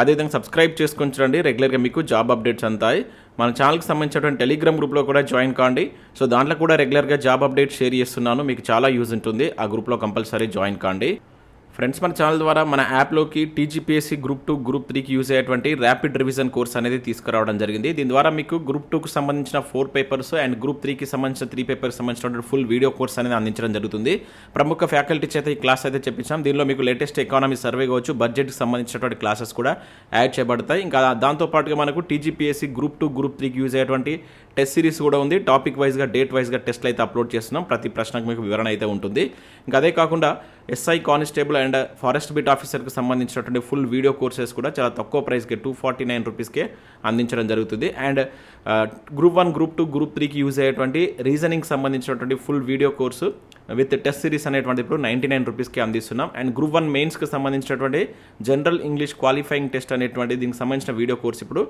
అదేవిధంగా సబ్స్క్రైబ్ చేసుకొని చూడండి. రెగ్యులర్గా మీకు జాబ్ అప్డేట్స్ అంతాయి మన ఛానల్కి సంబంధించినటువంటి టెలిగ్రామ్ గ్రూప్లో కూడా జాయిన్ కాండి. సో దాంట్లో కూడా రెగ్యులర్గా జాబ్ అప్డేట్ షేర్ చేస్తున్నాను. మీకు చాలా యూజ్ ఉంటుంది. ఆ గ్రూప్లో కంపల్సరీ జాయిన్ కాండి. ఫ్రెండ్స్ మన ఛానల్ ద్వారా మన యాప్లోకి టీజీపీఎస్సీ గ్రూప్ టూ గ్రూప్ త్రీకి యూజ్ అయ్యేటువంటి ర్యాపిడ్ రివిజన్ కోర్స్ అనేది తీసుకురావడం జరిగింది. దీని ద్వారా మీకు గ్రూప్ టూకి సంబంధించిన ఫోర్ పేపర్స్ అండ్ గ్రూప్ త్రీకి సంబంధించిన త్రీ పేపర్స్ సంబంధించినటువంటి ఫుల్ వీడియో కోర్స్ అనేది అందించడం జరుగుతుంది. ప్రముఖ ఫ్యాకల్టీ చేత ఈ క్లాస్ అయితే చెప్పించాం. దీనిలో మీకు లేటెస్ట్ ఎకానమీ సర్వే కావచ్చు బడ్జెట్కి సంబంధించినటువంటి క్లాసెస్ కూడా యాడ్ చేయబడతాయి. ఇంకా దాంతో పాటుగా మనకు టీజీపీఎస్సీ గ్రూప్ టూ గ్రూప్ త్రీకి యూజ్ అయ్యేటువంటి టెస్ట్ సిరీస్ కూడా ఉంది. టాపిక్ వైజ్గా డేట్ వైజ్గా టెస్ట్లు అయితే అప్లోడ్ చేస్తున్నాం. ప్రతి ప్రశ్నకు మీకు వివరణ అయితే ఉంటుంది. ఇంకా అదే కాకుండా SI constable and forest beat ఆఫీసర్కి సంబంధించినటువంటి ఫుల్ వీడియో కోర్సెస్ కూడా చాలా తక్కువ ప్రైస్కి టూ ఫార్టీ నైన్ రూపీస్కే అందించడం జరుగుతుంది. And group one group two group త్రీకి యూజ్ అయ్యేటువంటి రీజనింగ్ సంబంధించినటువంటి full video course with test series అనేటువంటి ఇప్పుడు నైంటీ నైన్ రూపీస్కి అందిస్తున్నాం. అండ్ గ్రూప్ వన్ మెయిన్స్కి సంబంధించినటువంటి జనరల్ ఇంగ్లీష్ క్వాలిఫైయింగ్ టెస్ట్ అనేటువంటి దీనికి సంబంధించిన వీడియో కోర్స్ ఇప్పుడు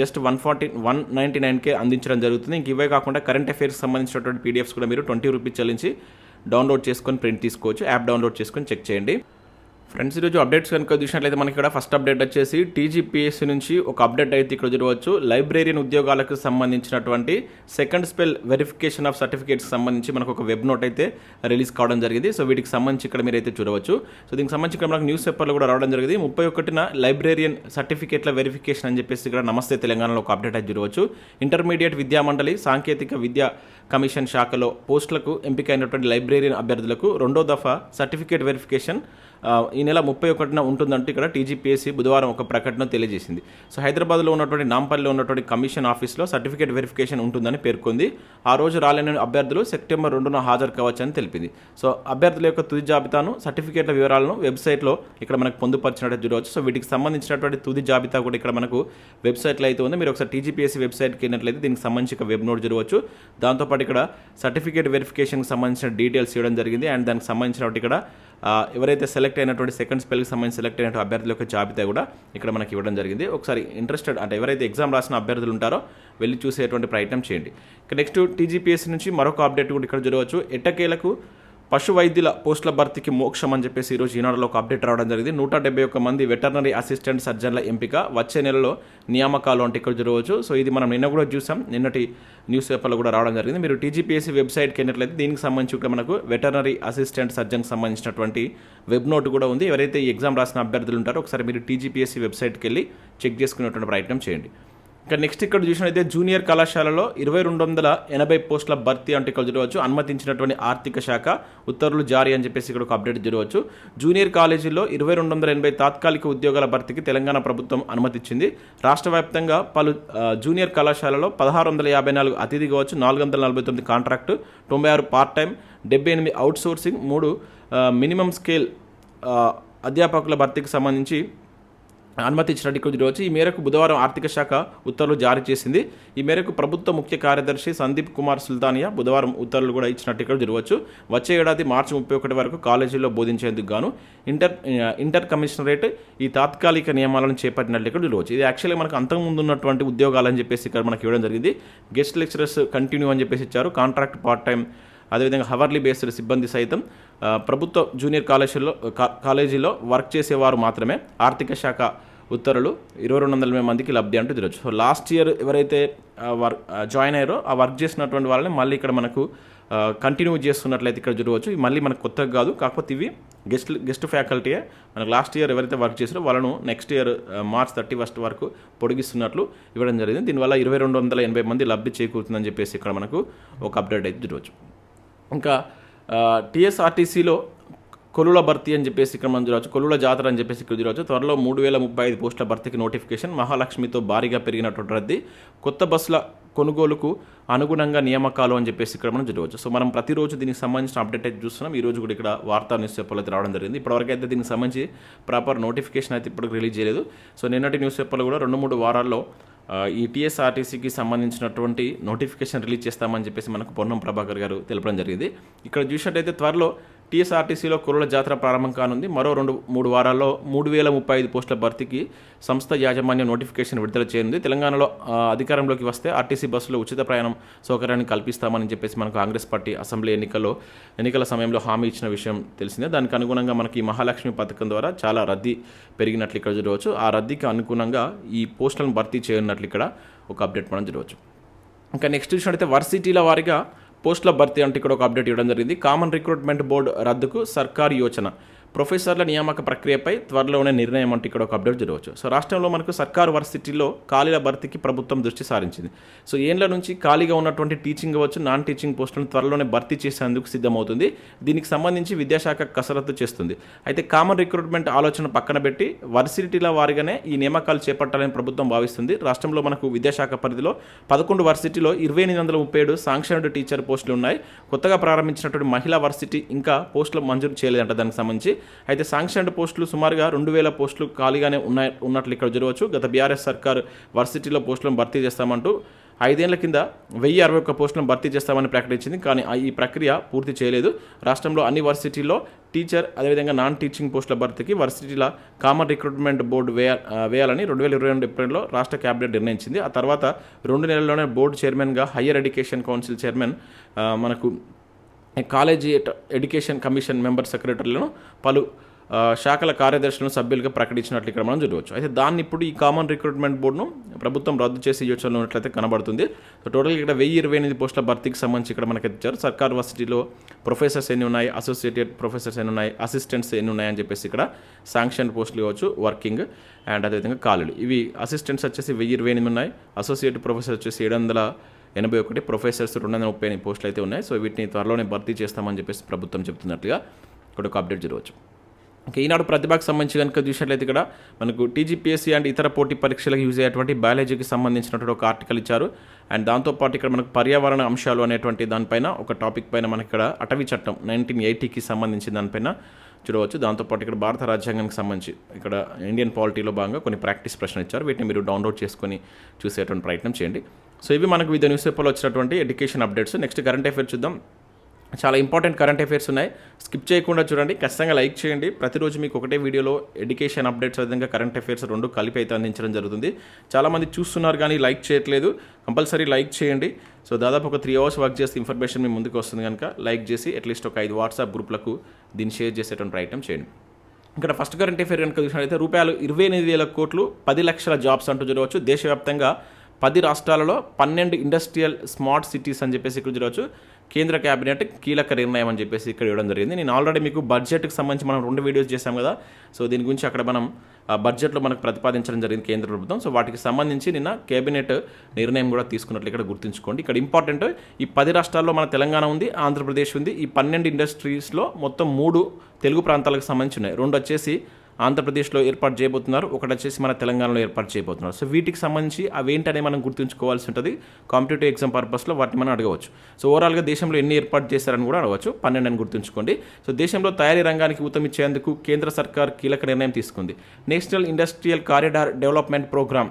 just one forty one ninety నైన్కే అందించడం జరుగుతుంది. ఇంక ఇవే కాకుండా కరెంట్ అఫైర్స్ సంబంధించినటువంటి పీడిఎఫ్స్ కూడా మీరు ట్వంటీ రూపీస్ చెల్లించి డౌన్లోడ్ చేసుకొని ప్రింట్ తీసుకోవచ్చు. యాప్ డౌన్లోడ్ చేసుకొని చెక్ చేయండి. ఫ్రెండ్స్ ఈరోజు అప్డేట్స్ కనుక చూసినట్లయితే మనకి ఇక్కడ ఫస్ట్ అప్డేట్ వచ్చేసి టీజీపీఎస్సీ నుంచి ఒక అప్డేట్ అయితే ఇక్కడ చూడవచ్చు. లైబ్రేరియన్ ఉద్యోగాలకు సంబంధించినటువంటి second spell verification of certificates సంబంధించి మనకు ఒక వెబ్ నోట్ అయితే రిలీజ్ కావడం జరిగింది. సో వీటికి సంబంధించి ఇక్కడ మీరైతే చూడవచ్చు. సో దీనికి సంబంధించి ఇక్కడ మనకు న్యూస్ పేపర్లో కూడా రావడం జరిగింది. ముప్పై ఒకటిన లైబ్రేరియన్ సర్టిఫికేట్ల వెరిఫికేషన్ అని చెప్పేసి ఇక్కడ నమస్తే తెలంగాణలో ఒక అప్డేట్ అయితే చూడవచ్చు. ఇంటర్మీడియట్ విద్యామండలి సాంకేతిక విద్యా కమిషన్ శాఖలో పోస్టులకు ఎంపికైనటువంటి లైబ్రేరియన్ అభ్యర్థులకు రెండో దఫా సర్టిఫికేట్ వెరిఫికేషన్ ఈ నెల ముప్పై ఒకటిన ఉంటుందంటూ ఇక్కడ టీజీపీఎస్సీ బుధవారం ఒక ప్రకటన తెలియజేసింది. సో హైదరాబాద్లో ఉన్నటువంటి నాంపల్లిలో ఉన్నటువంటి కమిషన్ ఆఫీస్లో సర్టిఫికేట్ వెరిఫికేషన్ ఉంటుందని పేర్కొంది. ఆ రోజు రాలేని అభ్యర్థులు సెప్టెంబర్ రెండున హాజరు కావచ్చని తెలిపింది. సో అభ్యర్థుల యొక్క తుది జాబితాను సర్టిఫికేట్ల వివరాలను వెబ్సైట్లో ఇక్కడ మనకు పొందుపరిచినట్టు చూడవచ్చు. సో వీటికి సంబంధించినటువంటి తుది జాబితా కూడా ఇక్కడ మనకు వెబ్సైట్లో అయితే ఉంది. మీరు ఒకసారి టీజీపీఎస్సీ వెబ్సైట్కి వెళ్ళినట్లయితే దీనికి సంబంధించి వెబ్ నోట్ చూడవచ్చు. దాంతోపాటు ఇక్కడ సర్టిఫికేట్ వెరిఫికేషన్కి సంబంధించిన డీటెయిల్స్ ఇవ్వడం జరిగింది. అండ్ దానికి సంబంధించినటువంటి ఇక్కడ ఎవరైతే సెలెక్ట్ అయినటువంటి సెకండ్ స్పెల్కి సంబంధించి సెలెక్ట్ అయినటువంటి అభ్యర్థుల యొక్క జాబితా కూడా ఇక్కడ మనకి ఇవ్వడం జరిగింది. ఒకసారి ఇంట్రెస్టెడ్ అంటే ఎవరైతే ఎగ్జామ్ రాసిన అభ్యర్థులు ఉంటారో వెళ్ళి చూసేటువంటి ప్రయత్నం చేయండి. ఇక నెక్స్ట్ టీజీపీఎస్సీ నుంచి మరొక అప్డేట్ కూడా ఇక్కడ జరగవచ్చు ఎట్టకేలకు పశు వైద్యుల పోస్టుల భర్తీకి మోక్షం అని చెప్పేసి ఈరోజు ఈనాడులో ఒక అప్డేట్ రావడం జరిగింది. నూట డెబ్బై ఒక్క మంది వెటర్నరీ అసిస్టెంట్ సర్జన్ల ఎంపిక వచ్చే నెలలో నియామకాలు అంటే ఇక్కడ జరగవచ్చు. సో ఇది మనం నిన్న కూడా చూసాం. నిన్నటి న్యూస్ పేపర్లో కూడా రావడం జరిగింది. మీరు టీజీపీఎస్సీ వెబ్సైట్కి వెళ్ళినట్లయితే దీనికి సంబంధించి కూడా మనకు వెటర్నరీ అసిస్టెంట్ సర్జన్కి సంబంధించినటువంటి వెబ్ నోట్ కూడా ఉంది. ఎవరైతే ఈ ఎగ్జామ్ రాసిన అభ్యర్థులు ఉంటారో ఒకసారి మీరు టీజీపీఎస్సీ వెబ్సైట్కి వెళ్ళి చెక్ చేసుకునేటువంటి ప్రయత్నం చేయండి. ఇక నెక్స్ట్ ఇక్కడ చూసినట్లయితే జూనియర్ కళాశాలలో ఇరవై రెండు వందల ఎనభై పోస్టుల భర్తీ అంటే ఇక్కడ చూడవచ్చు. అనుమతించినటువంటి ఆర్థిక శాఖ ఉత్తర్వులు జారీ అని చెప్పేసి ఇక్కడ ఒక అప్డేట్ చూడవచ్చు. జూనియర్ కాలేజీలో ఇరవై రెండు వందల ఎనభై తాత్కాలిక ఉద్యోగాల భర్తీకి తెలంగాణ ప్రభుత్వం అనుమతిచ్చింది. రాష్ట్ర వ్యాప్తంగా పలు జూనియర్ కళాశాలలో పదహారు వందల యాభై నాలుగు అతిథి కావచ్చు నాలుగు వందల నలభై తొమ్మిది కాంట్రాక్టు తొంభై ఆరు పార్ట్ టైం డెబ్బై ఎనిమిది అవుట్ సోర్సింగ్ మూడు మినిమం స్కేల్ అధ్యాపకుల భర్తీకి సంబంధించి అనుమతి ఇచ్చినట్టు ఇక్కడ చూడవచ్చు ఈ మేరకు బుధవారం ఆర్థిక శాఖ ఉత్తర్వులు జారీ చేసింది. ఈ మేరకు ప్రభుత్వ ముఖ్య కార్యదర్శి సందీప్ కుమార్ సుల్తానియా బుధవారం ఉత్తర్వులు కూడా ఇచ్చినట్టు ఇక్కడ చూడవచ్చు వచ్చే ఏడాది మార్చి ముప్పై ఒకటి వరకు కాలేజీల్లో బోధించేందుకు గాను ఇంటర్ ఇంటర్ కమిషనరేట్ ఈ తాత్కాలిక నియమాలను చేపట్టినట్లు ఇక్కడ చూడవచ్చు ఇది యాక్చువల్గా మనకు అంతకుముందు ఉన్నటువంటి ఉద్యోగాలు అని చెప్పేసి ఇక్కడ మనకి ఇవ్వడం జరిగింది. గెస్ట్ లెక్చరర్స్ కంటిన్యూ అని చెప్పేసి ఇచ్చారు. కాంట్రాక్ట్ పార్ట్ టైం అదేవిధంగా హవర్లీ బేస్డ్ సిబ్బంది సైతం ప్రభుత్వ జూనియర్ కాలేజీలో కాలేజీలో వర్క్ చేసేవారు మాత్రమే. ఆర్థిక శాఖ ఉత్తర్వులు ఇరవై రెండు వందల మందికి లబ్ధి అంటూ తిరగచ్చు. సో లాస్ట్ ఇయర్ ఎవరైతే వర్క్ జాయిన్ అయ్యారో ఆ వర్క్ చేసినటువంటి వాళ్ళని మళ్ళీ ఇక్కడ మనకు కంటిన్యూ చేస్తున్నట్లయితే ఇక్కడ చూడవచ్చు మళ్ళీ మనకు కొత్తగా కాదు. కాకపోతే ఇవి గెస్ట్ గెస్ట్ ఫ్యాకల్టీయే మనకు లాస్ట్ ఇయర్ ఎవరైతే వర్క్ చేసారో వాళ్ళను next year March thirty first వరకు పొడిగిస్తున్నట్లు ఇవ్వడం జరిగింది. దీనివల్ల ఇరవై రెండు వందల ఎనభై మంది లబ్ధి చేకూరుతుందని చెప్పేసి ఇక్కడ మనకు ఒక అప్డేట్ అయితే చూడవచ్చు ఇంకా టీఎస్ఆర్టీసీలో కొలుల భర్తీ అని చెప్పేసి ఇక్కడ మనం చూడవచ్చు. కొలుల జాతర అని చెప్పేసి ఇక్కడ చూడవచ్చు. త్వరలో మూడు వేల ముప్పై ఐదు పోస్టుల భర్తీకి నోటిఫికేషన్. మహాలక్ష్మితో భారీగా పెరిగినటువంటి రద్దీ. కొత్త బస్సుల కొనుగోలుకు అనుగుణంగా నియామకాలు అని చెప్పేసి ఇక్కడ మనం చూడవచ్చు. సో మనం ప్రతిరోజు దీనికి సంబంధించిన అప్డేట్ అయితే చూస్తున్నాం. ఈ రోజు కూడా ఇక్కడ వార్తా న్యూస్ పేపర్లు అయితే రావడం జరిగింది. ఇప్పటివరకు అయితే దీనికి సంబంధించి ప్రాపర్ నోటిఫికేషన్ అయితే ఇప్పటికి రిలీజ్ చేయలేదు. సో నిన్నటి న్యూస్ పేపర్లో కూడా రెండు మూడు వారాల్లో ఈ టీఎస్ఆర్టీసీకి సంబంధించినటువంటి నోటిఫికేషన్ రిలీజ్ చేస్తామని చెప్పేసి మనకు పొన్నం ప్రభాకర్ గారు తెలపడం జరిగింది. ఇక్కడ చూసినట్టయితే త్వరలో టీఎస్ఆర్టీసీలో కురుల జాతర ప్రారంభం కానుంది. మరో రెండు మూడు వారాల్లో మూడు వేల ముప్పై ఐదు పోస్టుల భర్తీకి సంస్థ యాజమాన్యం నోటిఫికేషన్ విడుదల చేయనుంది. తెలంగాణలో అధికారంలోకి వస్తే ఆర్టీసీ బస్సులో ఉచిత ప్రయాణం సౌకర్యాన్ని కల్పిస్తామని చెప్పేసి మనకు కాంగ్రెస్ పార్టీ అసెంబ్లీ ఎన్నికల్లో ఎన్నికల సమయంలో హామీ ఇచ్చిన విషయం తెలిసిందే. దానికి అనుగుణంగా మనకి ఈ మహాలక్ష్మి పథకం ద్వారా చాలా రద్దీ పెరిగినట్లు ఇక్కడ చూడవచ్చు. ఆ రద్దీకి అనుగుణంగా ఈ పోస్టులను భర్తీ చేయనున్నట్లు ఇక్కడ ఒక అప్డేట్ మనం చూడవచ్చు. ఇంకా నెక్స్ట్ చూసినట్టయితే వర్సిటీల వారిగా పోస్టుల భర్తీ అంటే ఇక్కడ ఒక అప్డేట్ ఇవ్వడం జరిగింది. కామన్ రిక్రూట్మెంట్ బోర్డు రద్దుకు సర్కార్ యోచన. ప్రొఫెసర్ల నియామక ప్రక్రియపై త్వరలోనే నిర్ణయం అంటే ఇక్కడ ఒక అప్డేట్ జరగవచ్చు. సో రాష్ట్రంలో మనకు సర్కారు వర్సిటీల్లో ఖాళీల భర్తీకి ప్రభుత్వం దృష్టి సారించింది. సో ఏండ్ల నుంచి ఖాళీగా ఉన్నటువంటి టీచింగ్ అవ్వచ్చు నాన్ టీచింగ్ పోస్టులను త్వరలోనే భర్తీ చేసేందుకు సిద్ధమవుతుంది. దీనికి సంబంధించి విద్యాశాఖ కసరత్తు చేస్తుంది. అయితే కామన్ రిక్రూట్మెంట్ ఆలోచన పక్కన పెట్టి వర్సిటీల వారిగానే ఈ నియామకాలు చేపట్టాలని ప్రభుత్వం భావిస్తుంది. రాష్ట్రంలో మనకు విద్యాశాఖ పరిధిలో పదకొండు వర్సిటీలో ఇరవై ఎనిమిది వందల ముప్పై ఏడు శాంక్షన్డ్ టీచర్ పోస్టులు ఉన్నాయి. కొత్తగా ప్రారంభించినటువంటి మహిళా వర్సిటీ ఇంకా పోస్టులు మంజూరు చేయలేదంట. దానికి సంబంధించి అయితే శాంక్షన్డ్ పోస్టులు సుమారుగా రెండు వేల పోస్టులు ఖాళీగానే ఉన్నాయి ఉన్నట్లు ఇక్కడ జరగవచ్చు. గత బీఆర్ఎస్ సర్కార్ వర్సిటీలో పోస్టులను భర్తీ చేస్తామంటూ ఐదేళ్ళ కింద వెయ్యి అరవై ఒక్క పోస్టులను భర్తీ చేస్తామని ప్రకటించింది. కానీ ఈ ప్రక్రియ పూర్తి చేయలేదు. రాష్ట్రంలో అన్ని వర్సిటీల్లో టీచర్ అదేవిధంగా నాన్ టీచింగ్ పోస్టుల భర్తీకి వర్సిటీల కామన్ రిక్రూట్మెంట్ బోర్డు వేయ వేయాలని రెండు వేల ఇరవై రెండు ఏప్రిల్లో రాష్ట్ర క్యాబినెట్ నిర్ణయించింది. ఆ తర్వాత రెండు నెలల్లోనే బోర్డు చైర్మన్గా హయ్యర్ ఎడ్యుకేషన్ కౌన్సిల్ చైర్మన్ మనకు కాలేజీ ఎడ్యుకేషన్ కమిషన్ మెంబర్ సెక్రటరీలను పలు శాఖల కార్యదర్శులను సభ్యులుగా ప్రకటించినట్లు ఇక్కడ మనం చూడవచ్చు. అయితే దాన్ని ఇప్పుడు ఈ కామన్ రిక్రూట్మెంట్ బోర్డును ప్రభుత్వం రద్దు చేసి యోచనలో ఉన్నట్లయితే కనబడుతుంది. సో టోటల్గా ఇక్కడ వెయ్యి ఇరవై ఎనిమిది పోస్టుల భర్తీకి సంబంధించి ఇక్కడ మనకి ఇచ్చారు. సర్కార్ వర్సిటీలో ప్రొఫెసర్స్ ఎన్ని ఉన్నాయి అసోసియేటెడ్ ప్రొఫెసర్స్ ఎన్ని ఉన్నాయి అసిస్టెంట్స్ ఎన్ని ఉన్నాయని చెప్పేసి ఇక్కడ శాంక్షన్ పోస్టులు కావచ్చు వర్కింగ్ అండ్ అదేవిధంగా ఖాళీలు ఇవి అసిస్టెంట్స్ వచ్చేసి వెయ్యి ఇరవై ఎనిమిది ఉన్నాయి అసోసియేట్ ప్రొఫెసర్ వచ్చేసి ఏడు వందల ఎనభై ఒకటి ప్రొఫెసర్స్ రెండు వందల ముప్పై ఎనిమిది పోస్టులు అయితే ఉన్నాయి. సో వీటిని త్వరలోనే భర్తీ చేస్తామని చెప్పేసి ప్రభుత్వం చెప్తున్నట్లుగా ఇక్కడ ఒక అప్డేట్ జరగవచ్చు. ఓకే ఈనాడు ప్రతిభకు సంబంధించి కనుక చూసినట్లయితే ఇక్కడ మనకు టీజీపీఎస్సీ అండ్ ఇతర పోటీ పరీక్షలకు యూజ్ అయ్యేటువంటి బయాలజీకి సంబంధించినటువంటి ఒక ఆర్టికల్ ఇచ్చారు. అండ్ దాంతోపాటు ఇక్కడ మనకు పర్యావరణ అంశాలు అనేటువంటి దానిపైన ఒక టాపిక్ పైన మనకి ఇక్కడ అటవీ చట్టం నైన్టీన్ ఎయిటీకి సంబంధించిన దానిపైన చూడవచ్చు. దాంతోపాటు ఇక్కడ భారత రాజ్యాంగానికి సంబంధించి ఇక్కడ ఇండియన్ పాలిటీలో భాగంగా కొన్ని ప్రాక్టీస్ ప్రశ్నలు ఇచ్చారు. వీటిని మీరు డౌన్లోడ్ చేసుకొని చూసేటువంటి ప్రయత్నం చేయండి. సో ఇవి మనకు వివిధ న్యూస్ పేపర్లో వచ్చినటువంటి education updates. Next current affairs చూద్దాం. చాలా ఇంపార్టెంట్ కరెంట్ అఫైర్స్ ఉన్నాయి. స్కిప్ చేయకుండా చూడండి. ఖచ్చితంగా లైక్ చేయండి. ప్రతిరోజు మీకు ఒకటే వీడియోలో ఎడ్యుకేషన్ అప్డేట్స్ విధంగా కరెంట్ అఫైర్స్ రెండు కలిపి అయితే అందించడం జరుగుతుంది. చాలామంది చూస్తున్నారు కానీ లైక్ చేయట్లేదు. కంపల్సరీ లైక్ చేయండి. సో దాదాపు ఒక త్రీ అవర్స్ వర్క్ చేస్తే ఇన్ఫర్మేషన్ మీ ముందుకు వస్తుంది కనుక లైక్ చేసి అట్లీస్ట్ ఒక ఐదు వాట్సాప్ గ్రూప్లకు దీన్ని షేర్ చేసేటువంటి ప్రయత్నం చేయండి. ఇక్కడ ఫస్ట్ కరెంట్ అఫేర్ కనుక చూసినట్లయితే రూపాయలు ఇరవై ఎనిమిది వేల కోట్లు పది లక్షల జాబ్స్ అంటూ చూడవచ్చు దేశవ్యాప్తంగా పది రాష్ట్రాలలో పన్నెండు ఇండస్ట్రియల్ స్మార్ట్ సిటీస్ అని చెప్పేసి ఇక్కడ చూడవచ్చు. కేంద్ర కేబినెట్ కీలక నిర్ణయం అని చెప్పేసి ఇక్కడ ఇవ్వడం జరిగింది. నేను ఆల్రెడీ మీకు బడ్జెట్కి సంబంధించి మనం రెండు వీడియోస్ చేశాం కదా. సో దీని గురించి అక్కడ మనం బడ్జెట్లో మనకు ప్రతిపాదించడం జరిగింది కేంద్ర ప్రభుత్వం. సో వాటికి సంబంధించి నిన్న కేబినెట్ నిర్ణయం కూడా తీసుకున్నట్లు ఇక్కడ గుర్తుంచుకోండి. ఇక్కడ ఇంపార్టెంట్ ఈ పది రాష్ట్రాల్లో మన తెలంగాణ ఉంది ఆంధ్రప్రదేశ్ ఉంది. ఈ పన్నెండు ఇండస్ట్రీస్లో మొత్తం మూడు తెలుగు ప్రాంతాలకు సంబంధించి ఉన్నాయి. రెండు వచ్చేసి ఆంధ్రప్రదేశ్లో ఏర్పాటు చేయబోతున్నారు. ఒకటి వచ్చేసి మన తెలంగాణలో ఏర్పాటు చేయబోతున్నారు. సో వీటికి సంబంధించి అవేంటనే మనం గుర్తుంచుకోవాల్సి ఉంటుంది. కాంపిటేటివ్ ఎగ్జామ్ పర్పస్లో వాటిని మనం అడగవచ్చు. సో ఓవరాల్గా దేశంలో ఎన్ని ఏర్పాటు చేశారని కూడా అడగవచ్చు. పన్నెండు అని గుర్తుంచుకోండి. సో దేశంలో తయారీ రంగానికి ఊతమిచ్చేందుకు కేంద్ర సర్కార్ కీలక నిర్ణయం తీసుకుంది. National industrial corridor development programme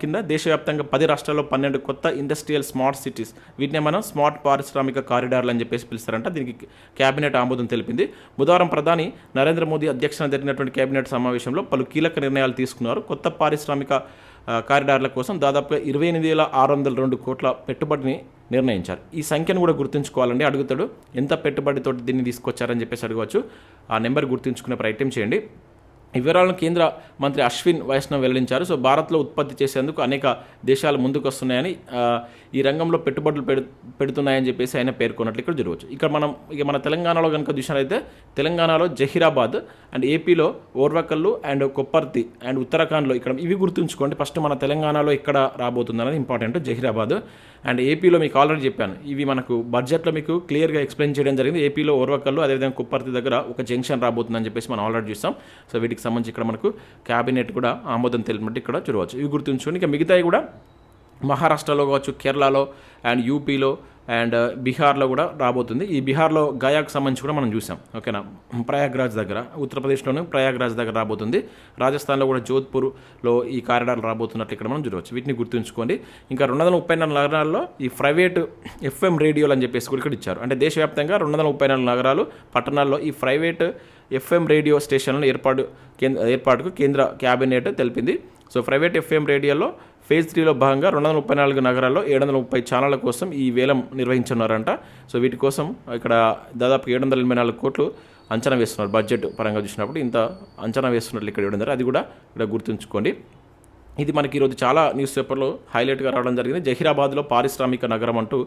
కింద దేశవ్యాప్తంగా పది రాష్ట్రాల్లో పన్నెండు కొత్త ఇండస్ట్రియల్ స్మార్ట్ సిటీస్ వీటిని మనం స్మార్ట్ పారిశ్రామిక కారిడార్లు అని చెప్పేసి పిలుస్తారంట. దీనికి కేబినెట్ ఆమోదం తెలిపింది. బుధవారం ప్రధాని నరేంద్ర మోదీ అధ్యక్షతన జరిగినటువంటి కేబినెట్ సమావేశంలో పలు కీలక నిర్ణయాలు తీసుకున్నారు. కొత్త పారిశ్రామిక కారిడార్ల కోసం దాదాపుగా ఇరవై ఎనిమిది వేల ఆరు వందల రెండు కోట్ల పెట్టుబడిని నిర్ణయించారు. ఈ సంఖ్యను కూడా గుర్తుంచుకోవాలండి. అడుగుతాడు ఎంత పెట్టుబడితో దీన్ని తీసుకొచ్చారని చెప్పేసి అడగవచ్చు. ఆ నెంబర్ గుర్తుంచుకునే ప్రయత్నం చేయండి. వివరాలను కేంద్ర మంత్రి అశ్విన్ వైష్ణవ్ వెల్లడించారు. సో భారత్లో ఉత్పత్తి చేసేందుకు అనేక దేశాలు ముందుకు వస్తున్నాయని ఈ రంగంలో పెట్టుబడులు పెడు పెడుతున్నాయని చెప్పేసి ఆయన పేర్కొన్నట్లు ఇక్కడ జరగవచ్చు. ఇక్కడ మనం ఇక మన తెలంగాణలో కనుక చూసినట్లయితే తెలంగాణలో జహీరాబాద్ అండ్ ఏపీలో ఓర్వకల్లు అండ్ కొప్పర్తి అండ్ ఉత్తరాఖండ్లో ఇక్కడ ఇవి గుర్తుంచుకోండి. ఫస్ట్ మన తెలంగాణలో ఎక్కడ రాబోతుందనేది ఇంపార్టెంట్. జహీరాబాద్ అండ్ ఏపీలో మీకు ఆల్రెడీ చెప్పాను. ఇవి మనకు బడ్జెట్లో మీకు క్లియర్గా ఎక్స్ప్లెయిన్ చేయడం జరిగింది. ఏపీలో ఓర్వకల్లు అదేవిధంగా కుప్పర్తి దగ్గర ఒక జంక్షన్ రాబోతుందని చెప్పేసి మనం ఆల్రెడీ చూస్తాం సో వీటికి సంబంధించి ఇక్కడ మనకు క్యాబినెట్ కూడా ఆమోదం తెలిపినట్టు ఇక్కడ చూడవచ్చు. ఇవి గుర్తుంచుకొని ఇంకా మిగతాయి కూడా మహారాష్ట్రలో కావచ్చు కేరళలో అండ్ యూపీలో అండ్ uh, బీహార్లో కూడా రాబోతుంది. ఈ బీహార్లో గయాకు సంబంధించి కూడా మనం చూసాం. ఓకేనా? ప్రయాగ్రాజ్ దగ్గర ఉత్తరప్రదేశ్లోనే ప్రయాగ్రాజ్ దగ్గర రాబోతుంది. రాజస్థాన్లో కూడా జోధ్పూర్లో ఈ కారిడార్లు రాబోతున్నట్లు ఇక్కడ మనం చూడవచ్చు. వీటిని గుర్తుంచుకోండి. ఇంకా రెండు వందల ముప్పై నాలుగు నగరాల్లో ఈ ప్రైవేట్ ఎఫ్ఎం రేడియోలు అని చెప్పేసి కూడా ఇక్కడ ఇచ్చారు. అంటే దేశవ్యాప్తంగా రెండు వందల ముప్పై నాలుగు నగరాలు పట్టణాల్లో ఈ ప్రైవేట్ ఎఫ్ఎం రేడియో స్టేషన్లను ఏర్పాటు కేంద్ర ఏర్పాటుకు కేంద్ర క్యాబినెట్ తెలిపింది. సో ప్రైవేట్ ఎఫ్ఎం రేడియోలో ఫేజ్ త్రీలో భాగంగా రెండు వందల ముప్పై నాలుగు నగరాల్లో ఏడు వందల ముప్పై ఛానళ్ళ కోసం ఈ వేలం నిర్వహించున్నారంట సో వీటి కోసం ఇక్కడ దాదాపు ఏడు వందల ఎనభై నాలుగు కోట్లు అంచనా వేస్తున్నారు. బడ్జెట్ పరంగా చూసినప్పుడు ఇంత అంచనా వేస్తున్నట్లు ఇక్కడ ఇవ్వడం జరిగింది. అది కూడా ఇక్కడ గుర్తుంచుకోండి. ఇది మనకి ఈరోజు చాలా న్యూస్ పేపర్లో హైలైట్గా రావడం జరిగింది. జహీరాబాద్లో పారిశ్రామిక నగరం అంటూ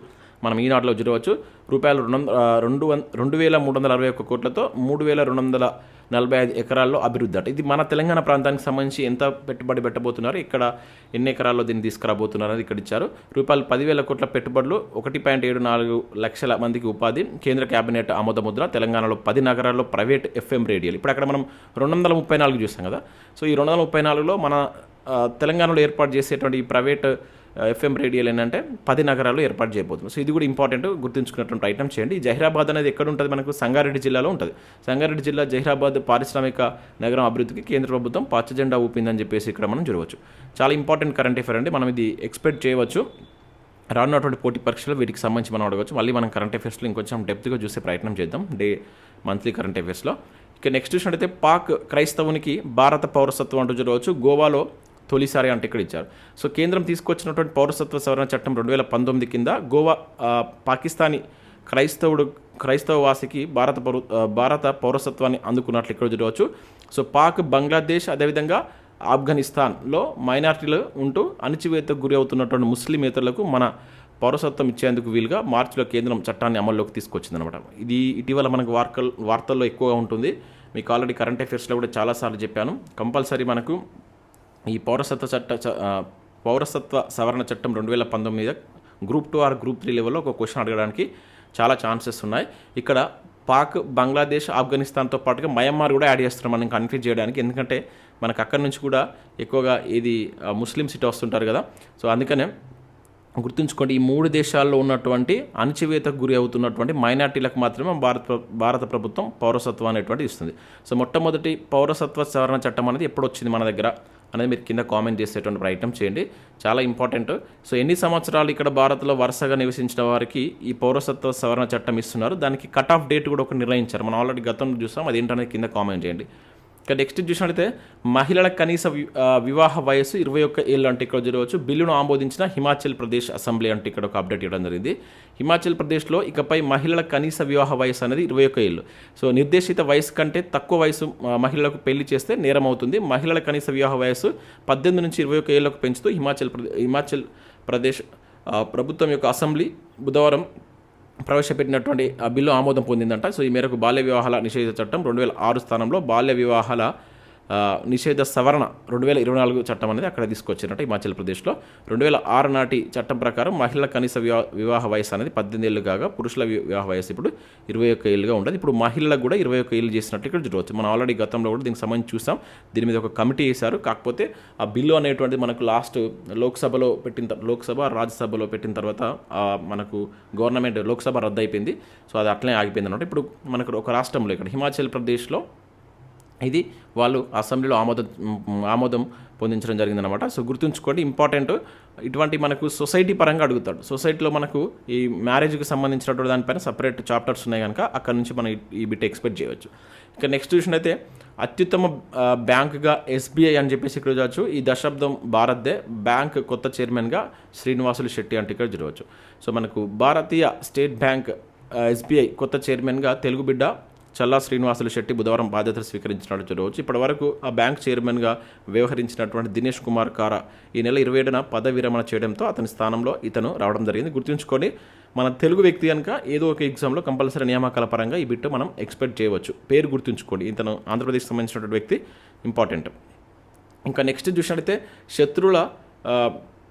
మనం ఈనాడులో చూడవచ్చు. రూపాయలు రెండు వంద- రెండు రెండు వేల మూడు వందల అరవై ఒక్క కోట్లతో మూడు వేల రెండు వందల నలభై ఐదు ఎకరాల్లో అభివృద్ధి అట. ఇది మన తెలంగాణ ప్రాంతానికి సంబంధించి ఎంత పెట్టుబడి పెట్టబోతున్నారు ఇక్కడ ఎన్ని ఎకరాల్లో దీన్ని తీసుకురాబోతున్నారు అనేది ఇక్కడ ఇచ్చారు. రూపాయలు పదివేల కోట్ల పెట్టుబడులు ఒకటి పాయింట్ ఏడు నాలుగు లక్షల మందికి ఉపాధి కేంద్ర కేబినెట్ ఆమోద ముద్ర తెలంగాణలో పది నగరాల్లో ప్రైవేట్ ఎఫ్ఎం రేడియోలు. ఇప్పుడు అక్కడ మనం రెండు వందల ముప్పై నాలుగు చూస్తాం కదా. సో ఈ రెండు వందల ముప్పై నాలుగులో మన తెలంగాణలో ఏర్పాటు చేసేటువంటి ఈ ప్రైవేట్ ఎఫ్ఎం రేడియోలు ఏంటంటే పది నగరాల్లో ఏర్పాటు చేయబోతున్నాం. సో ఇది కూడా ఇంపార్టెంట్ గుర్తుంచుకున్నటువంటి ఐటమ్ చేయండి. జహీరాబాద్ అనేది ఎక్కడ ఉంటుంది మనకు సంగారెడ్డి జిల్లాలో ఉంటుంది. సంగారెడ్డి జిల్లా జహీరాబాద్ పారిశ్రామిక నగరం అభివృద్ధికి కేంద్ర ప్రభుత్వం పచ్చ జెండా ఊపిందని చెప్పేసి ఇక్కడ మనం చూడవచ్చు. చాలా ఇంపార్టెంట్ కరెంట్ అఫేర్ అండి. మనం ఇది ఎక్స్పెక్ట్ చేయవచ్చు. రానున్నటువంటి పోటీ పరీక్షలు వీటికి సంబంధించి మనం అడగవచ్చు. మళ్ళీ మనం కరెంట్ అఫేర్స్లో ఇంకొంచెం డెప్త్గా చూసే ప్రయత్నం చేద్దాం. డే మంత్లీ కరెంట్ అఫేర్స్లో ఇక నెక్స్ట్ చూసినట్టయితే పాక్ క్రైస్తవునికి భారత పౌరసత్వం అంటూ చూడవచ్చు. గోవాలో తొలిసారి అంటే ఇక్కడ ఇచ్చారు. సో కేంద్రం తీసుకొచ్చినటువంటి పౌరసత్వ సవరణ చట్టం రెండు వేల పంతొమ్మిది కింద గోవా పాకిస్తానీ క్రైస్తవుడు క్రైస్తవ వాసికి భారత పౌర భారత పౌరసత్వాన్ని అందుకున్నట్లు ఇక్కడ చూడవచ్చు. సో పాక్ బంగ్లాదేశ్ అదేవిధంగా ఆఫ్ఘనిస్తాన్లో మైనార్టీలు ఉంటూ అణచివేతకు గురి అవుతున్నటువంటి ముస్లిమేతరులకు మన పౌరసత్వం ఇచ్చేందుకు వీలుగా మార్చిలో కేంద్రం చట్టాన్ని అమల్లోకి తీసుకొచ్చిందనమాట ఇది ఇటీవల మనకు వార్తలు వార్తల్లో ఎక్కువగా ఉంటుంది. మీకు ఆల్రెడీ కరెంట్ అఫేర్స్లో కూడా చాలాసార్లు చెప్పాను. కంపల్సరీ మనకు ఈ పౌరసత్వ చట్ట చ- పౌరసత్వ సవరణ చట్టం రెండు వేల పంతొమ్మిది group two or group three లెవెల్లో ఒక క్వశ్చన్ అడగడానికి చాలా ఛాన్సెస్ ఉన్నాయి. ఇక్కడ పాక్ బంగ్లాదేశ్ ఆఫ్ఘనిస్తాన్తో పాటుగా మయన్మార్ కూడా యాడ్ చేస్తారు మనం కన్ఫ్యూజ్ చేయడానికి. ఎందుకంటే మనకు అక్కడి నుంచి కూడా ఎక్కువగా ఇది ముస్లిం సిటీ వస్తుంటారు కదా. సో అందుకనే గుర్తుంచుకోండి ఈ మూడు దేశాల్లో ఉన్నటువంటి అణచివేతకు గురి అవుతున్నటువంటి మైనార్టీలకు మాత్రమే భారత భారత ప్రభుత్వం పౌరసత్వం అనేటువంటి ఇస్తుంది. సో మొట్టమొదటి పౌరసత్వ సవరణ చట్టం అనేది ఎప్పుడు వచ్చింది మన దగ్గర? అనేది మీరు కింద కామెంట్ చేసేటువంటి ప్రయత్నం చేయండి. చాలా ఇంపార్టెంట్. సో ఎన్ని సంవత్సరాలు ఇక్కడ భారత్లో వరుసగా నివసించిన వారికి ఈ పౌరసత్వ సవరణ చట్టం ఇస్తున్నారు. దానికి కట్ ఆఫ్ డేట్ కూడా ఒక నిర్ణయించారు. మనం ఆల్రెడీ గతంలో చూసాం అదేంటనేది కింద కామెంట్ చేయండి. ఇక నెక్స్ట్ చూసినట్లయితే మహిళల కనీస వివాహ వయస్సు ఇరవై ఒక్క ఏళ్ళు అంటే ఇక్కడ జరగవచ్చు బిల్లును ఆమోదించిన హిమాచల్ ప్రదేశ్ అసెంబ్లీ అంటే ఇక్కడ ఒక అప్డేట్ ఇవ్వడం జరిగింది. హిమాచల్ ప్రదేశ్లో ఇకపై మహిళల కనీస వివాహ వయసు అనేది ఇరవై ఒక్క ఏళ్ళు. సో నిర్దేశిత వయసు కంటే తక్కువ వయసు మహిళలకు పెళ్ళి చేస్తే నేరం అవుతుంది. మహిళల కనీస వివాహ వయసు పద్దెనిమిది నుంచి ఇరవై ఒక్క ఏళ్ళకు పెంచుతూ హిమాచల్ ప్రదేశ్ హిమాచల్ ప్రదేశ్ ప్రభుత్వం యొక్క అసెంబ్లీ బుధవారం ప్రవేశపెట్టినటువంటి బిల్లు ఆమోదం పొందిందంట. సో ఈ మేరకు బాల్య వివాహాల నిషేధ చట్టం రెండు వేల ఆరు స్థానంలో బాల్య వివాహాల నిషేధ సవరణ రెండు వేల ఇరవై నాలుగు చట్టం అనేది అక్కడ తీసుకొచ్చినట్టు హిమాచల్ ప్రదేశ్లో. రెండు వేల ఆరు నాటి చట్టం ప్రకారం మహిళల కనీస వివా వివాహ వయసు అనేది పద్దెనిమిది ఏళ్ళు కాగా పురుషుల వివాహ వయసు ఇప్పుడు ఇరవై ఒక్క ఏళ్ళుగా ఉండదు. ఇప్పుడు మహిళలకు కూడా ఇరవై ఒక్క ఏళ్ళు చేసినట్టు ఇక్కడ చూడవచ్చు. మనం ఆల్రెడీ గతంలో కూడా దీనికి సంబంధించి చూసాం. దీని మీద ఒక కమిటీ వేశారు. కాకపోతే ఆ బిల్లు అనేటువంటిది మనకు లాస్ట్ లోక్సభలో పెట్టిన లోక్సభ రాజ్యసభలో పెట్టిన తర్వాత మనకు గవర్నమెంట్ లోక్సభ రద్దు అయిపోయింది. సో అది అట్లనే ఆగిపోయింది అనమాట ఇప్పుడు మనకు ఒక రాష్ట్రంలో ఇక్కడ హిమాచల్ ప్రదేశ్లో ఇది వాళ్ళు అసెంబ్లీలో ఆమోదం ఆమోదం పొందించడం జరిగిందనమాట సో గుర్తుంచుకోండి ఇంపార్టెంట్ ఇటువంటి మనకు సొసైటీ పరంగా అడుగుతాడు. సొసైటీలో మనకు ఈ మ్యారేజ్కి సంబంధించినటువంటి దానిపైన సపరేట్ చాప్టర్స్ ఉన్నాయి కనుక అక్కడ నుంచి మనం ఈ- బిట్ ఎక్స్పెక్ట్ చేయవచ్చు. ఇక నెక్స్ట్ చూసినైతే అత్యుత్తమ బ్యాంకుగా ఎస్బీఐ అని చెప్పేసి ఇక్కడ చూడవచ్చు ఈ దశాబ్దం భారత్దే బ్యాంక్ కొత్త చైర్మన్గా శ్రీనివాసులు శెట్టి అంటే ఇక్కడ చూడవచ్చు. సో మనకు భారతీయ స్టేట్ బ్యాంక్ ఎస్బీఐ కొత్త చైర్మన్గా తెలుగు బిడ్డ చల్లా శ్రీనివాసులు శెట్టి బుధవారం బాధ్యతలు స్వీకరించినట్టు చూడవచ్చు ఇప్పటివరకు ఆ బ్యాంక్ చైర్మన్గా వ్యవహరించినటువంటి దినేష్ కుమార్ కారా ఈ నెల ఇరవై ఏడున పద విరమణ చేయడంతో అతని స్థానంలో ఇతను రావడం జరిగింది. గుర్తుంచుకొని మన తెలుగు వ్యక్తి కనుక ఏదో ఒక ఎగ్జామ్లో కంపల్సరీ నియామకాల పరంగా ఈ బిట్టు మనం ఎక్స్పెక్ట్ చేయవచ్చు. పేరు గుర్తుంచుకోండి ఇతను ఆంధ్రప్రదేశ్కి సంబంధించినటువంటి వ్యక్తి ఇంపార్టెంట్. ఇంకా నెక్స్ట్ చూసినట్లయితే శత్రుల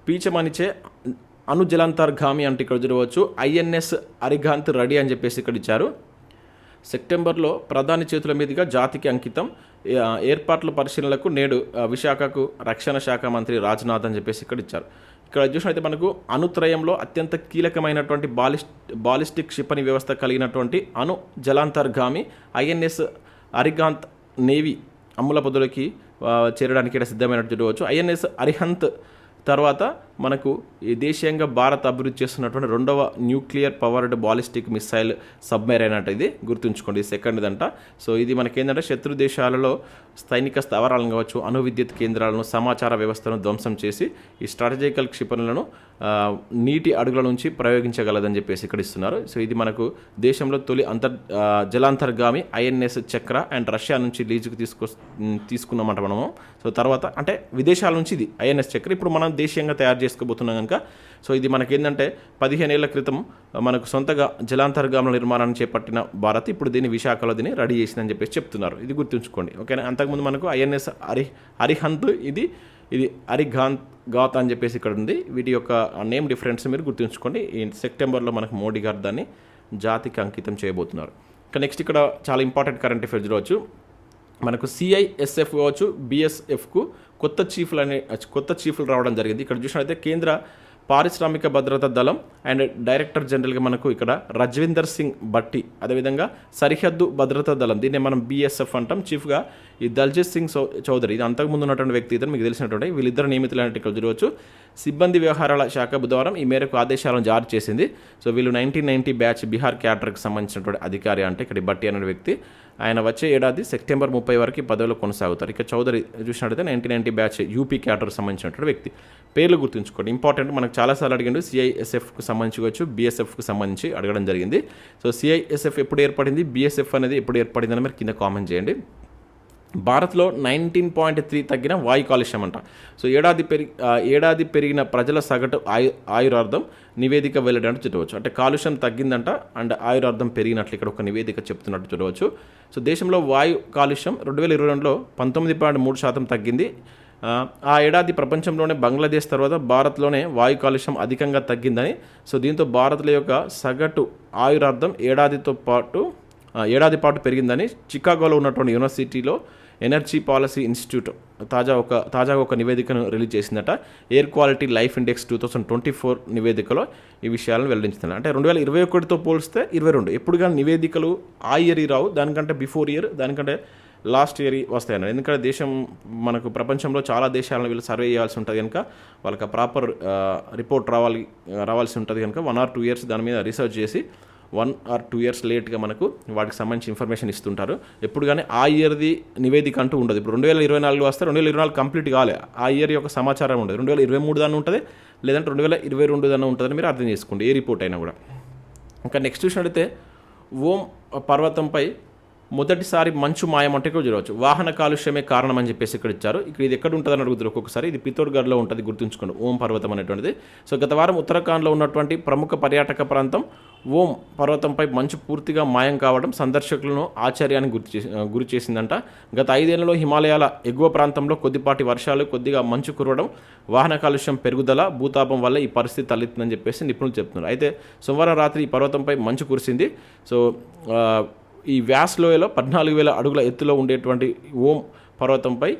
పీచమనిచే అనుజలాంతర్గామి అంటే ఇక్కడ చూడవచ్చు. ఐఎన్ఎస్ అరిగాంత్ రెడీ అని చెప్పేసి ఇక్కడ ఇచ్చారు. సెప్టెంబర్లో ప్రధాని చేతుల మీదుగా జాతికి అంకితం ఏర్పాట్ల పరిశీలనలకు నేడు విశాఖకు రక్షణ శాఖ మంత్రి రాజ్నాథ్ అని చెప్పేసి ఇక్కడ ఇచ్చారు. ఇక్కడ చూసినట్లయితే మనకు అణుత్రయంలో అత్యంత కీలకమైనటువంటి బాలిస్ట్ బాలిస్టిక్ క్షిపణి వ్యవస్థ కలిగినటువంటి అణు జలాంతర్గామి ఐఎన్ఎస్ అరిగాంత్ నేవీ అమ్ముల పొదులకి చేరడానికి ఇక్కడ సిద్ధమైనట్టు చూడవచ్చు. ఐఎన్ఎస్ అరిహంత్ తర్వాత మనకు దేశీయంగా భారత్ అభివృద్ధి చేస్తున్నటువంటి రెండవ nuclear powered ballistic missile submarine అంట ఇది గుర్తుంచుకోండి సెకండ్ అంట సో ఇది మనకేంటంటే శత్రు దేశాలలో సైనిక స్థావరాలను కావచ్చు అణు విద్యుత్ కేంద్రాలను సమాచార వ్యవస్థను ధ్వంసం చేసి ఈ స్ట్రాటజికల్ క్షిపణులను నీటి అడుగుల నుంచి ప్రయోగించగలదని చెప్పేసి ఇక్కడ ఇస్తున్నారు. సో ఇది మనకు దేశంలో తొలి అంతర్ జలాంతర్గామి ఐఎన్ఎస్ చక్ర అండ్ రష్యా నుంచి లీజుకు తీసుకొ తీసుకున్నామంట మనము. సో తర్వాత అంటే విదేశాల నుంచి ఇది ఐఎన్ఎస్ చక్ర. ఇప్పుడు మనం దేశీయంగా తయారు చేసుకోబోతున్నాం కనుక సో ఇది మనకేంటంటే పదిహేను ఏళ్ళ క్రితం మనకు సొంతగా జలాంతర్గాముల నిర్మాణాన్ని చేపట్టిన భారత్ ఇప్పుడు దీన్ని విశాఖలో దీన్ని రెడీ చేసిందని చెప్పేసి చెప్తున్నారు. ఇది గుర్తుంచుకోండి. ఓకేనా? అంతకుముందు మనకు ఐఎన్ఎస్ హరి హరిహంత్ ఇది ఇది అరిఘాంత్ గాత్ అని చెప్పేసి ఇక్కడ ఉంది. వీటి యొక్క నేమ్ డిఫరెన్స్ మీరు గుర్తుంచుకోండి. ఈ సెప్టెంబర్లో మనకు మోడీ గారు దాన్ని జాతికి అంకితం చేయబోతున్నారు. ఇంకా నెక్స్ట్ ఇక్కడ చాలా ఇంపార్టెంట్ కరెంట్ అఫేర్స్ చూడవచ్చు. మనకు సిఐఎస్ఎఫ్ కావచ్చు బిఎస్ఎఫ్కు కొత్త చీఫ్లు అనే కొత్త చీఫ్లు రావడం జరిగింది. ఇక్కడ చూసినట్లయితే కేంద్ర పారిశ్రామిక భద్రతా దళం అండ్ డైరెక్టర్ జనరల్గా మనకు ఇక్కడ రజ్వీందర్ సింగ్ భట్టి. అదేవిధంగా సరిహద్దు భద్రతా దళం దీన్ని మనం బీఎస్ఎఫ్ అంటాం. చీఫ్గా ఈ దల్జిత్ సింగ్ సో చౌదరి. ఇది అంతకుముందు ఉన్నటువంటి వ్యక్తి. ఇతను మీకు తెలిసినటువంటి వీళ్ళిద్దరు నియమితులైనట్టు ఇక్కడ చూడవచ్చు. సిబ్బంది వ్యవహారాల శాఖ బుధవారం ఈ మేరకు ఆదేశాలను జారీ చేసింది. సో వీళ్ళు నైన్టీన్ నైన్టీ బ్యాచ్ బీహార్ క్యాడర్కి సంబంధించినటువంటి అధికారి అంటే ఇక్కడ భట్టి అనే వ్యక్తి. ఆయన వచ్చే ఏడాది సెప్టెంబర్ ముప్పై వరకు ఈ పదవిలో కొనసాగుతారు. ఇక చౌదరి చూసినట్టయితే nineteen ninety batch UP cadre సంబంధించినటువంటి వ్యక్తి. పేర్లు గుర్తుంచుకోండి. ఇంపార్టెంట్ మనకు చాలాసార్లు అడిగిండు సిఐఎస్ఎఫ్కు సంబంధించి కావచ్చు బీఎస్ఎఫ్కు సంబంధించి అడగడం జరిగింది. సో సిఐఎస్ఎఫ్ ఎప్పుడు ఏర్పడింది? బీఎస్ఎఫ్ అనేది ఎప్పుడు ఏర్పడింది అని మీరు కింద కామెంట్ చేయండి. భారత్లో నైన్టీన్ పాయింట్ త్రీ తగ్గిన వాయు కాలుష్యం అంట. సో ఏడాది పెరిగి ఏడాది పెరిగిన ప్రజల సగటు ఆయు ఆయురార్థం నివేదిక వెళ్ళడానికి చూడవచ్చు. అంటే కాలుష్యం తగ్గిందంట అండ్ ఆయురార్థం పెరిగినట్లు ఇక్కడ ఒక నివేదిక చెప్తున్నట్టు చూడవచ్చు. సో దేశంలో వాయు కాలుష్యం రెండు వేల ఇరవై రెండులో పంతొమ్మిది పాయింట్ మూడు శాతం తగ్గింది. ఆ, ఏడాది ప్రపంచంలోనే బంగ్లాదేశ్ తర్వాత భారత్లోనే వాయు కాలుష్యం అధికంగా తగ్గిందని. సో దీంతో భారత్ల యొక్క సగటు ఆయురార్థం ఏడాదితో పాటు ఏడాది పాటు పెరిగిందని చికాగోలో ఉన్నటువంటి యూనివర్సిటీలో ఎనర్జీ పాలసీ ఇన్స్టిట్యూట్ తాజా ఒక తాజాగా ఒక నివేదికను రిలీజ్ చేసిందట. Air quality life index two thousand twenty four నివేదికలో ఈ విషయాలను వెల్లడించింది అంటే రెండు వేల ఇరవై ఒకటితో పోలిస్తే ఇరవై రెండు. ఎప్పుడు కానీ నివేదికలు ఆ ఇయర్ రావు దానికంటే బిఫోర్ ఇయర్ దానికంటే లాస్ట్ ఇయర్ వస్తాయి ఎందుకంటే దేశం మనకు ప్రపంచంలో చాలా దేశాలను వీళ్ళు సర్వే చేయాల్సి ఉంటుంది కనుక వాళ్ళకి ప్రాపర్ రిపోర్ట్ రావాలి రావాల్సి ఉంటుంది కనుక వన్ ఆర్ టూ ఇయర్స్ దాని మీద రీసెర్చ్ చేసి వన్ ఆర్ టూ ఇయర్స్ లేట్గా మనకు వాటికి సంబంధించి ఇన్ఫర్మేషన్ ఇస్తుంటారు. ఎప్పుడు కానీ ఆ ఇయర్ది నివేదిక అంటూ ఉండదు. ఇప్పుడు రెండు వేల ఇరవై నాలుగు వస్తే రెండు వేల ఇరవై నాలుగు కంప్లీట్ కాలే. ఆ ఇయర్ యొక్క సమాచారం ఉండదు. రెండు వేల ఇరవై మూడు దాన్ని ఉంటుంది. లేదంటే రెండు వేల ఇరవై రెండు దాన్ని ఉంటుందని మీరు అర్థం చేసుకోండి. ఏ రిపోర్ట్ అయినా కూడా. ఇంకా నెక్స్ట్ చూసినట్టయితే ఓం పర్వతంపై మొదటిసారి మంచు మాయం అంటే కూడా చూడవచ్చు. వాహన కాలుష్యమే కారణం అని చెప్పేసి ఇక్కడ ఇచ్చారు. ఇక్కడ ఇది ఎక్కడ ఉంటుందని అడుగుతారు ఒక్కొక్కసారి. ఇది పితోడ్గఢ్లో ఉంటుంది గుర్తుంచుకోండి. ఓం పర్వతం అనేటువంటిది. సో గత వారం ఉత్తరాఖండ్లో ఉన్నటువంటి ప్రముఖ పర్యాటక ప్రాంతం ఓం పర్వతంపై మంచు పూర్తిగా మాయం కావడం సందర్శకులను ఆశ్చర్యానికి గురి చేసి గురి చేసిందంట. గత ఐదేళ్ళలో హిమాలయాల ఎగువ ప్రాంతంలో కొద్దిపాటి వర్షాలు కొద్దిగా మంచు కురవడం వాహన కాలుష్యం పెరుగుదల భూతాపం వల్ల ఈ పరిస్థితి తలెత్తిందని చెప్పేసి నిపుణులు చెప్తున్నారు. అయితే సోమవారం రాత్రి ఈ పర్వతంపై మంచు కురిసింది. సో ఈ వ్యాస్ లోయలో పద్నాలుగు వేల అడుగుల ఎత్తులో ఉండేటువంటి ఓం పర్వతంపై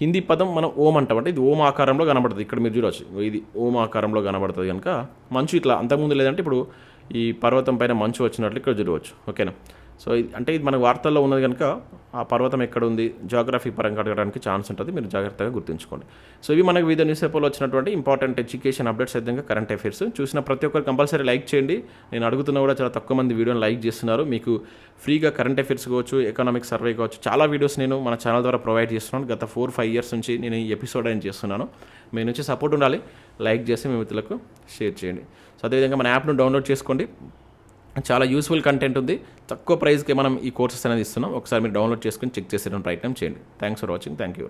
హిందీ పదం మనం ఓం అంటాం. అంటే ఇది ఓం ఆకారంలో కనబడుతుంది. ఇక్కడ మీరు చూడవచ్చు ఇది ఓం ఆకారంలో కనబడుతుంది కనుక మంచు ఇట్లా అంతకుముందు లేదంటే ఇప్పుడు ఈ పర్వతం పైన మంచు వచ్చినట్లు ఇక్కడ చూడవచ్చు. ఓకేనా? సో ఇది అంటే ఇది మన వార్తల్లో ఉన్నది కనుక ఆ పర్వతం ఎక్కడ ఉంది జాగ్రఫీ పరంగా అడగడానికి ఛాన్స్ ఉంటుంది మీరు జాగ్రత్తగా గుర్తుంచుకోండి. సో ఇవి మనకు వివిధ న్యూస్ పేపర్లో వచ్చినటువంటి ఇంపార్టెంట్ ఎడ్యుకేషన్ అప్డేట్స్ విధంగా కరెంట్ అఫైర్స్ చూసిన ప్రతి ఒక్కరు కంపల్సరీ లైక్ చేయండి. నేను అడుగుతున్నా కూడా చాలా తక్కువ మంది వీడియోని లైక్ చేస్తున్నారు. మీకు ఫ్రీగా కరెంట్ అఫైర్స్ కావచ్చు ఎకనామిక్ సర్వే కావచ్చు చాలా వీడియోస్ నేను మన ఛానల్ ద్వారా ప్రొవైడ్ చేస్తున్నాను. గత ఫోర్ ఫైవ్ ఇయర్స్ నుంచి నేను ఈ ఎపిసోడ్ అని చేస్తున్నాను. మీ నుంచి సపోర్ట్ ఉండాలి. లైక్ చేసి మీ మిత్రులకు షేర్ చేయండి. సో అదేవిధంగా మన యాప్ను డౌన్లోడ్ చేసుకోండి. చాలా యూస్ఫుల్ కంటెంట్ ఉంది. తక్కువ ప్రైస్కి మనం ఈ కోర్సెస్ అనేది ఇస్తున్నాం. ఒకసారి మీరు డౌన్లోడ్ చేసుకొని చెక్ చేసేయడం ప్రయత్నం చేయండి. Thanks for watching thank you